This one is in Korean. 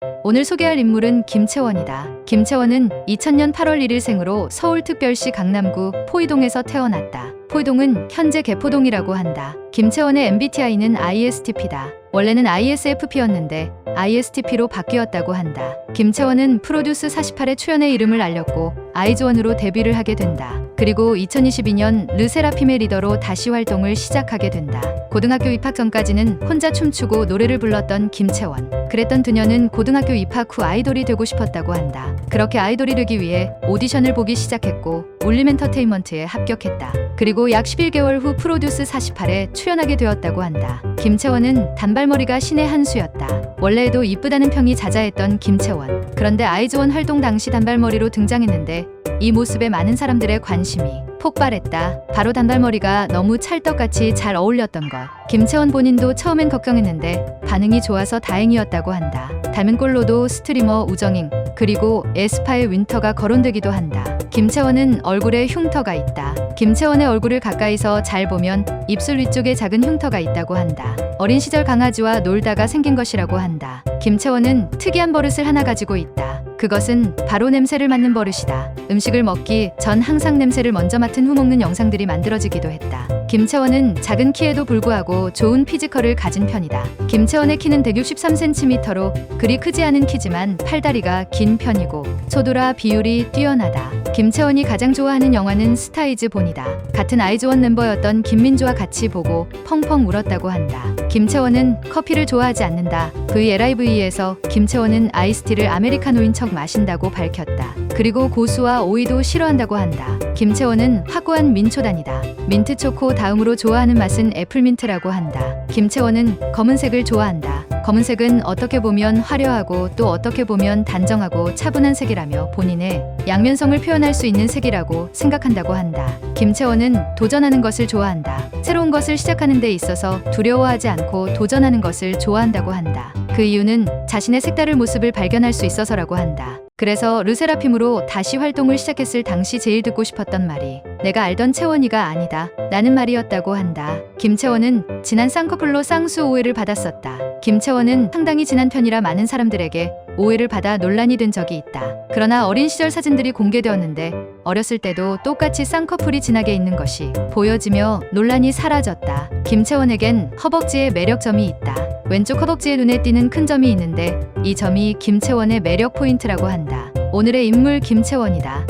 Bye. 오늘 소개할 인물은 김채원이다. 김채원은 2000년 8월 1일 생으로 서울특별시 강남구 포이동에서 태어났다. 포이동은 현재 개포동이라고 한다. 김채원의 MBTI는 ISTP다. 원래는 ISFP였는데 ISTP로 바뀌었다고 한다. 김채원은 프로듀스 48의 출연의 이름을 알렸고 아이즈원으로 데뷔를 하게 된다. 그리고 2022년 르세라핌의 리더로 다시 활동을 시작하게 된다. 고등학교 입학 전까지는 혼자 춤추고 노래를 불렀던 김채원. 그랬던 그녀는 고등학교 입학 후 아이돌이 되고 싶었다고 한다. 그렇게 아이돌이 되기 위해 오디션을 보기 시작했고 울림 엔터테인먼트에 합격했다. 그리고 약 11개월 후 프로듀스 48에 출연하게 되었다고 한다. 김채원은 단발머리가 신의 한 수였다. 원래도 이쁘다는 평이 자자했던 김채원. 그런데 아이즈원 활동 당시 단발머리로 등장했는데 이 모습에 많은 사람들의 관심이 폭발했다. 바로 단발머리가 너무 찰떡같이 잘 어울렸던 것. 김채원 본인도 처음엔 걱정했는데 반응이 좋아서 다행이었다고 한다. 닮은 꼴로도 스트리머 우정잉 그리고 에스파의 윈터가 거론되기도 한다. 김채원은 얼굴에 흉터가 있다. 김채원의 얼굴을 가까이서 잘 보면 입술 위쪽에 작은 흉터가 있다고 한다. 어린 시절 강아지와 놀다가 생긴 것이라고 한다. 김채원은 특이한 버릇을 하나 가지고 있다. 그것은 바로 냄새를 맡는 버릇이다. 음식을 먹기 전 항상 냄새를 먼저 맡은 후 먹는 영상들이 만들어지기도 했다. 김채원은 작은 키에도 불구하고 좋은 피지컬을 가진 편이다. 김채원의 키는 163cm로 그리 크지 않은 키지만 팔다리가 긴 편이고 소돌아 비율이 뛰어나다. 김채원이 가장 좋아하는 영화는 스타이즈 본이다. 같은 아이즈원 멤버였던 김민주와 같이 보고 펑펑 울었다고 한다. 김채원은 커피를 좋아하지 않는다. VLIV에서 김채원은 아이스티를 아메리카노인 척 마신다고 밝혔다. 그리고 고수와 오이도 싫어한다고 한다. 김채원은 확고한 민초단이다. 민트초코 다음으로 좋아하는 맛은 애플민트라고 한다. 김채원은 검은색을 좋아한다. 검은색은 어떻게 보면 화려하고 또 어떻게 보면 단정하고 차분한 색이라며 본인의 양면성을 표현할 수 있는 색이라고 생각한다고 한다. 김채원은 도전하는 것을 좋아한다. 새로운 것을 시작하는 데 있어서 두려워하지 않고 도전하는 것을 좋아한다고 한다. 그 이유는 자신의 색다른 모습을 발견할 수 있어서라고 한다. 그래서 르세라핌으로 다시 활동을 시작했을 당시 제일 듣고 싶었던 말이 내가 알던 채원이가 아니다. 라는 말이었다고 한다. 김채원은 지난 쌍꺼풀로 쌍수 오해를 받았었다. 김채원은 상당히 진한 편이라 많은 사람들에게 오해를 받아 논란이 된 적이 있다. 그러나 어린 시절 사진들이 공개되었는데 어렸을 때도 똑같이 쌍꺼풀이 진하게 있는 것이 보여지며 논란이 사라졌다. 김채원에겐 허벅지에 매력점이 있다. 왼쪽 허벅지에 눈에 띄는 큰 점이 있는데 이 점이 김채원의 매력 포인트라고 한다. 오늘의 인물 김채원이다.